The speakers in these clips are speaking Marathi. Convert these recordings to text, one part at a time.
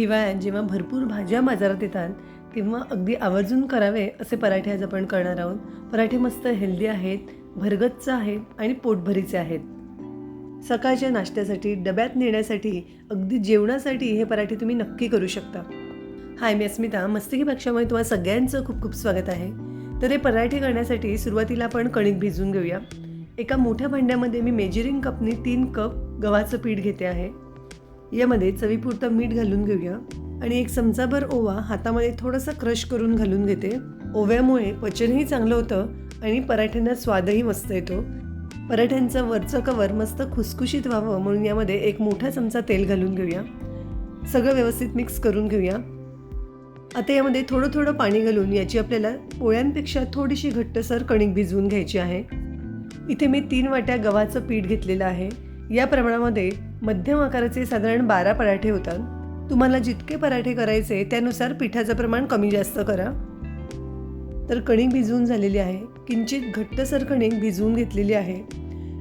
हिवाळ्यात जेव्हा भरपूर भाज्या बाजारात येतात तेव्हा अगदी आवर्जून करावे असे पराठे आज आपण करणार आहोत. पराठे मस्त हेल्दी आहेत भरगच्च आहे आणि पोटभरीचे आहेत. सकाळच्या नाश्त्यासाठी डब्यात नेण्यासाठी अगदी जेवणासाठी हे पराठे तुम्ही नक्की करू शकता. हाय मी अस्मिता. मस्तकी पक्षामध्ये तुम्हाला सगळ्यांचं खूप खूप स्वागत आहे. तर हे पराठे करण्यासाठी सुरुवातीला आपण कणिक भिजवून घेऊया. एका मोठ्या भांड्यामध्ये मी मेजरिंग कपनी तीन कप गव्हाचं पीठ घेते आहे. यामध्ये चवीपुरतं मीठ घालून घेऊया. आणि एक चमचाभर ओवा हातामध्ये थोडासा क्रश करून घालून घेते. ओव्यामुळे पचनही चांगलं होतं आणि पराठ्यांना स्वादही मस्त येतो. पराठ्यांचं वरचं कवर मस्त खुसखुशीत व्हावं म्हणून यामध्ये एक मोठा चमचा तेल घालून घेऊया. सगळं व्यवस्थित मिक्स करून घेऊया. आता यामध्ये थोडं थोडं पाणी घालून याची आपल्याला पोळ्यांपेक्षा थोडीशी घट्टसर कणिक भिजवून घ्यायची आहे. इथे मी तीन वाट्या गव्हाचं पीठ घेतलेलं आहे. या प्रमाणामध्ये मध्यम आकाराचे साधारण बारा पराठे होतात. तुम्हाला जितके पराठे करायचे त्यानुसार पिठाचं प्रमाण कमी जास्त करा. तर कणिक भिजवून झालेली आहे. किंचित घट्टसर कणिक भिजवून घेतलेली आहे.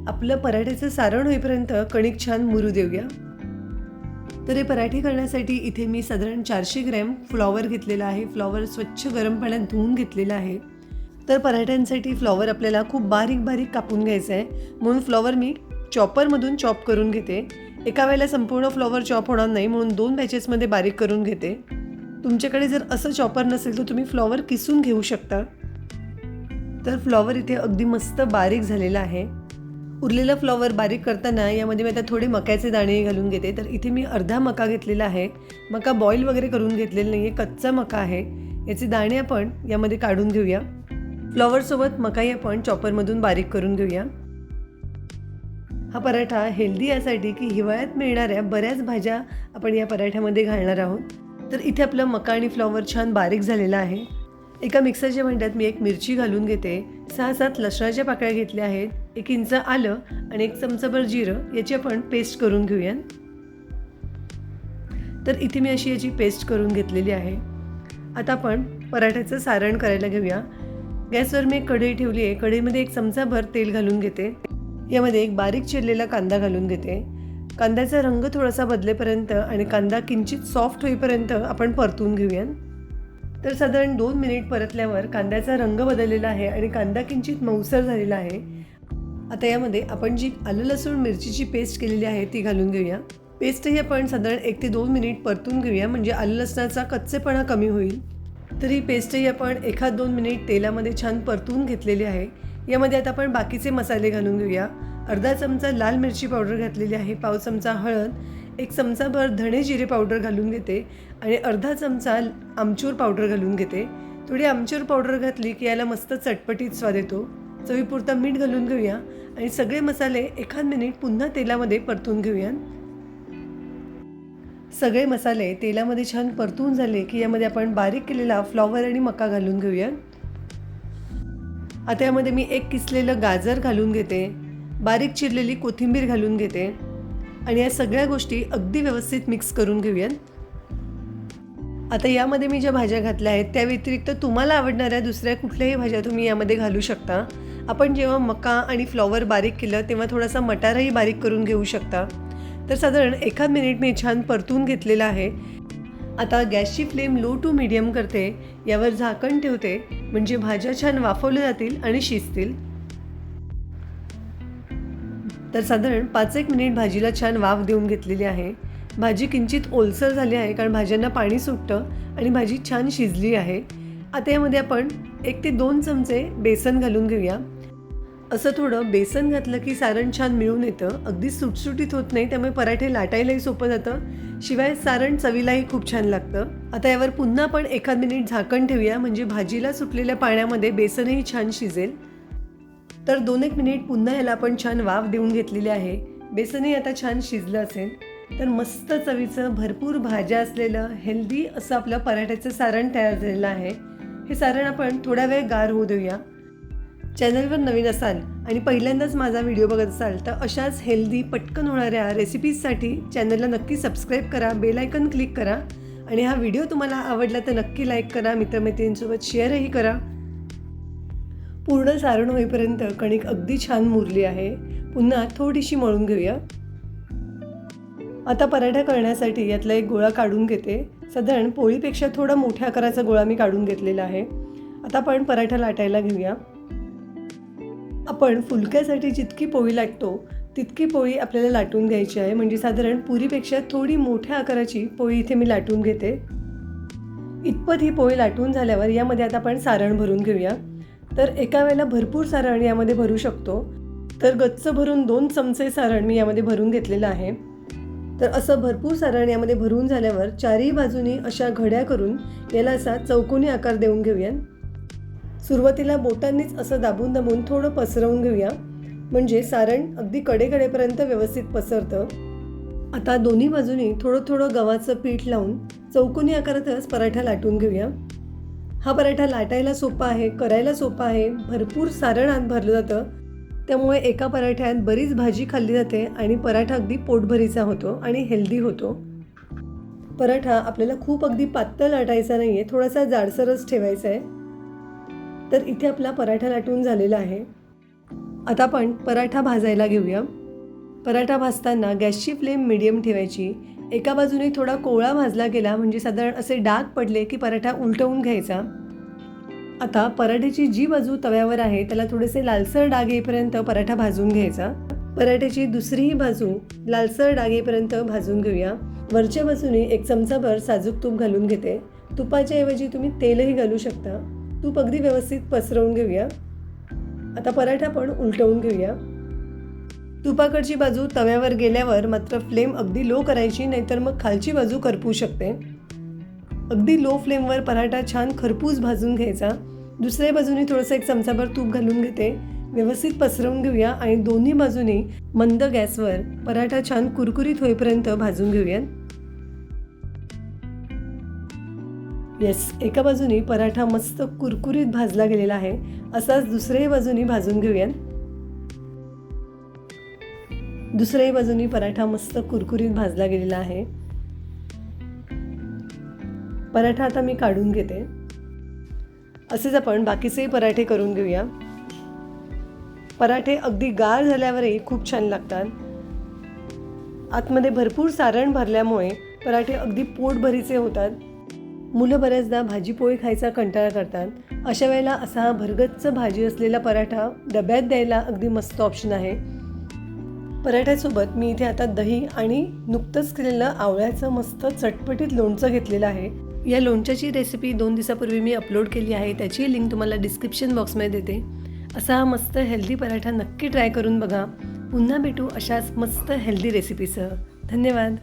आपलं पराठ्याचं सारण होईपर्यंत कणिक छान मुरू देऊया. तर हे पराठे करण्यासाठी इथे मी साधारण चारशे ग्रॅम फ्लॉवर घेतलेला आहे. फ्लॉवर स्वच्छ गरम पाण्यात धुवून घेतलेला आहे. तर पराठ्यांसाठी फ्लॉवर आपल्याला खूप बारीक बारीक कापून घ्यायचं आहे म्हणून फ्लॉवर मी चॉपरमधून चॉप करून घेते. एका वेळेला संपूर्ण फ्लॉवर चॉप होणार नाही म्हणून दोन बॅचेसमध्ये बारीक करून घेते. तुमच्याकडे जर असं चॉपर नसेल तर तुम्ही फ्लॉवर किसून घेऊ शकता. तर फ्लॉवर इथे अगदी मस्त बारीक झालेला आहे. उरलेला फ्लॉवर बारीक करताना यामध्ये मी आता थोडे मक्याचे दाणे घालून घेते. तर इथे मी अर्धा मका घेतलेला आहे. मका बॉईल वगैरे करून घेतलेला नाही आहे कच्चा मका आहे. याचे दाणे आपण यामध्ये काढून घेऊया. फ्लॉवरसोबत मकाही आपण चॉपरमधून बारीक करून घेऊया. हा पराठा हेल्दी यासाठी की हिवाळ्यात मिळणाऱ्या बऱ्याच भाज्या आपण या पराठ्यामध्ये घालणार आहोत. तर इथे आपलं मका आणि फ्लॉवर छान बारीक झालेला आहे. एका मिक्सरच्या भांड्यात मी एक मिरची घालून घेते. सहा सात लसणाच्या पाकळ्या घेतल्या आहेत. एक इंच आलं आणि एक चमचाभर जिरं याची आपण पेस्ट करून घेऊया तर इथे मी अशी याची पेस्ट करून घेतलेली आहे. आता आपण पराठ्याचं सारण करायला घेऊया. गॅसवर मी एक कढई ठेवली आहे. कढईमध्ये एक चमचाभर तेल घालून घेते. यामध्ये एक बारीक चिरलेला कांदा घालून घेते. कांद्याचा रंग थोडासा बदलेपर्यंत आणि कांदा किंचित सॉफ्ट होईपर्यंत आपण परतून घेऊया तर साधारण दोन मिनिट परतल्यावर कांद्याचा रंग बदललेला आहे आणि कांदा किंचित मऊसर झालेला आहे. आता यामध्ये आपण जी आलं लसूण मिरचीची पेस्ट केलेली आहे ती घालून घेऊया. पेस्टही आपण साधारण एक ते दोन मिनिट परतून घेऊया म्हणजे आलं लसणाचा कच्चेपणा कमी होईल. तर ही पेस्टही आपण एखाद दोन मिनिट तेलामध्ये छान परतून घेतलेली आहे. यामध्ये आता आपण बाकीचे मसाले घालून घेऊया. अर्धा चमचा लाल मिरची पावडर घातलेली आहे. पाव चमचा हळद एक चमचाभर धणे जिरे पावडर घालून घेते आणि अर्धा चमचा आमचूर पावडर घालून घेते. थोडी आमचूर पावडर घातली की याला मस्त चटपटीत स्वाद येतो. चवीपुरता मीठ घालून घेऊया आणि सगळे मसाले एखाद मिनिट पुन्हा तेलामध्ये परतून घेऊया सगळे मसाले तेलामध्ये छान परतून झाले की यामध्ये आपण बारीक केलेला फ्लॉवर आणि मका घालून घेऊया आता यामध्ये मी एक किसलेलं गाजर घालून घेते बारीक चिरलेली कोथिंबीर घालून घेते आणि या सगळ्या गोष्टी अगदी व्यवस्थित मिक्स करून घेऊयात. आता यामध्ये मी ज्या भाज्या घातल्या आहेत त्या व्यतिरिक्त तुम्हाला आवडणाऱ्या दुसऱ्या कुठल्याही भाज्या तुम्ही यामध्ये घालू शकता. आपण जेव्हा मका आणि फ्लॉवर बारीक केलं तेव्हा थोडासा मटारही बारीक करून घेऊ शकता. तर साधारण एखाद मिनिट मी छान परतून घेतलेलं आहे. आता गॅसची फ्लेम लो टू मिडियम करते यावर झाकण ठेवते म्हणजे भाज्या छान वाफवल्या जातील आणि शिजतील. तर साधारण पाच एक मिनिट भाजीला छान वाफ देऊन घेतलेली आहे. भाजी किंचित ओलसर झाली आहे कारण भाज्यांना पाणी सुटतं आणि भाजी छान शिजली आहे. आता यामध्ये आपण एक ते दोन चमचे बेसन घालून घेऊया. असं थोडं बेसन घातलं की सारण छान मिळून येतं. अगदी सुटसुटीत होत नाही त्यामुळे पराठे लाटायलाही सोपं जातं. शिवाय सारण चवीलाही खूप छान लागतं. आता यावर पुन्हा आपण एखाद मिनिट झाकण ठेवूया म्हणजे भाजीला सुटलेल्या पाण्यामध्ये बेसनही छान शिजेल. तर दोन एक मिनिट पुन्हा याला आपण छान वाफ देऊन घेतलेली आहे. बेसनही आता छान शिजलं असेल. तर मस्त चवीचं भरपूर भाज्या असलेलं हेल्दी असं आपलं पराठ्याचं सारण तयार झालेलं आहे. हे सारण आपण थोडा वेळ गार होऊ देऊया. चॅनलवर नवीन असाल आणि पहिल्यांदाच माझा व्हिडिओ बघत असाल तर अशाच हेल्दी पटकन होणाऱ्या रेसिपीजसाठी चॅनलला नक्की सबस्क्राईब करा बेलायकन क्लिक करा आणि हा व्हिडिओ तुम्हाला आवडला तर नक्की लाईक करा मित्रमैत्रिणींसोबत शेअरही करा. पूर्ण सारण होईपर्यंत कणिक अगदी छान मुरली आहे. पुन्हा थोडीशी मळून घेऊया. आता पराठा करण्यासाठी यातला एक गोळा काढून घेते. साधारण पोळीपेक्षा थोडा मोठ्या आकाराचा गोळा मी काढून घेतलेला आहे. आता आपण पराठा लाटायला घेऊया. आपण फुलक्यासाठी जितकी पोळी लाटतो तितकी पोळी आपल्याला लाटून घ्यायची आहे. म्हणजे साधारण पुरीपेक्षा थोडी मोठ्या आकाराची पोळी इथे मी लाटून घेते. इतपत ही पोळी लाटून झाल्यावर यामध्ये आता आपण सारण भरून घेऊया. तर एका वेळेला भरपूर सारण यामध्ये भरू शकतो. तर गच्च भरून दोन चमचे सारण मी यामध्ये भरून घेतलेलं आहे. तर असं भरपूर सारण यामध्ये भरून झाल्यावर चारही बाजूनी अशा घड्या करून याला असा चौकोनी आकार देऊन घेऊया. सुरुवातीला बोटांनीच असं दाबून दाबून थोडं पसरवून घेऊया. म्हणजे सारण अगदी कडेकडेपर्यंत व्यवस्थित पसरतं. आता दोन्ही बाजूनी थोडं थोडं गव्हाचं पीठ लावून चौकोनी आकारातच पराठा लाटून घेऊया. हा पराठा लाटायला सोपा आहे करायला सोपा आहे. भरपूर सारण आत भरलं जातं. त्यामुळे एका पराठ्यात बरीच भाजी खाल्ली जाते आणि पराठा अगदी पोटभरीचा होतो आणि हेल्दी होतो. पराठा आपल्याला खूप अगदी पातळ लाटायचा नाही आहे थोडासा जाडसरच ठेवायचा आहे. तर इथे आपला पराठा लाटून झालेला आहे. आता आपण पराठा भाजायला घेऊया. पराठा भाजताना गॅसची फ्लेम मिडियम ठेवायची. एका बाजूने थोडा कोवळा भाजला गेला म्हणजे साधारण असे डाग पडले की पराठा उलटवून घ्यायचा. आता पराठ्याची जी बाजू तव्यावर आहे त्याला थोडेसे लालसर डाग येईपर्यंत पराठा भाजून घ्यायचा. पराठ्याची दुसरीही बाजू लालसर डाग येईपर्यंत भाजून घेऊया. वरच्या बाजूने एक चमचाभर साजूक तूप घालून घेते. तुपाच्या ऐवजी तुम्ही तेलही घालू शकता. तूप अगदी व्यवस्थित पसरवून घेऊया. आता पराठा पण उलटवून घेऊया. तुपाकडची बाजू तव्यावर गेल्यावर मात्र फ्लेम अगदी लो करायची नाहीतर मग खालची बाजू करपू शकते. अगदी लो फ्लेमवर पराठा छान खरपूस भाजून घ्यायचा. दुसऱ्या बाजूने थोडंसं एक चमचाभर तूप घालून घेते. व्यवस्थित पसरवून घेऊया आणि दोन्ही बाजूने मंद गॅसवर पराठा छान कुरकुरीत होईपर्यंत भाजून घेऊया येस एका बाजूनी पराठा मस्त कुरकुरीत भाजला गेलेला आहे. असाच दुसऱ्याही बाजूनी भाजून घेऊया दुसऱ्याही बाजूनी पराठा मस्त कुरकुरीत भाजला गेलेला आहे. पराठा आता मी काढून घेते. असेच आपण बाकीचेही पराठे करून घेऊया. पराठे अगदी गार झाल्यावरही खूप छान लागतात. आतमध्ये भरपूर सारण भरल्यामुळे पराठे अगदी पोटभरीचे होतात. मुलं बऱ्याचदा भाजीपोळी खायचा कंटाळा करतात. अशा वेळेला असा हा भरगच्च भाजी असलेला पराठा डब्यात द्यायला अगदी मस्त ऑप्शन आहे. पराठ्यासोबत मी इथे आता दही आणि नुकतंच केलेलं आवळ्याचं मस्त चटपटीत लोणचं घेतलेलं आहे. या लोणच्याची रेसिपी दोन दिवसापूर्वी मी अपलोड केली आहे. त्याची लिंक तुम्हाला डिस्क्रिप्शन बॉक्समध्ये देते. असा हा मस्त हेल्दी पराठा नक्की ट्राय करून बघा. पुन्हा भेटू अशाच मस्त हेल्दी रेसिपीसह धन्यवाद.